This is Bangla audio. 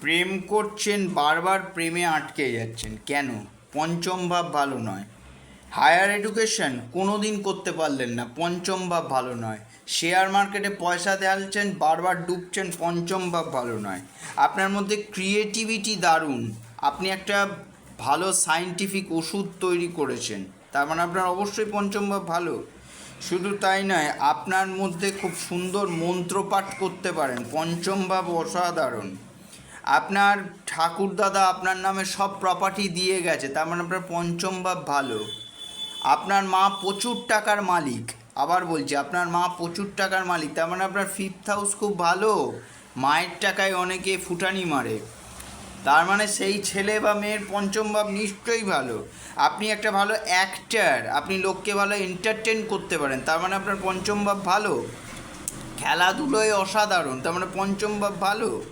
প্রেম করছেন, বারবার প্রেমে আটকে যাচ্ছেন। কেন? পঞ্চম ভাব ভালো নয়। হায়ার এডুকেশন কোনো দিন করতে পারলেন না। পঞ্চম ভাব ভালো নয়। শেয়ার মার্কেটে পয়সা ঢালছেন, বারবার ডুবছেন, পঞ্চম ভাব ভালো নয়। আপনার মধ্যে ক্রিয়েটিভিটি দারুণ। আপনি একটা ভালো সায়েন্টিফিক ওষুধ তৈরি করেছেন। তার মানে আপনার অবশ্যই পঞ্চম ভাব ভালো। শুধু তাই নয়, আপনার মধ্যে খুব সুন্দর মন্ত্রপাঠ করতে পারেন। পঞ্চম ভাব অসাধারণ। আপনার ঠাকুরদাদা আপনার নামে সব প্রপার্টি দিয়ে গেছে, তার মানে আপনার পঞ্চম ভাব ভালো। আপনার মা প্রচুর টাকার মালিক, আবার বলছি, আপনার মা প্রচুর টাকার মালিক, তার মানে আপনার ফিফথ হাউস খুব ভালো। মায়ের টাকায় অনেকে ফুটানি মারে। তার মানে সেই ছেলে বা মেয়ের পঞ্চম ভাব নিশ্চয়ই ভালো। আপনি একটা ভালো অ্যাক্টার আপনি লোককে ভালো এন্টারটেন করতে পারেন, তার মানে আপনার পঞ্চম ভাব ভালো। খেলাধুলোয় অসাধারণ, তার মানে পঞ্চম ভাব ভালো।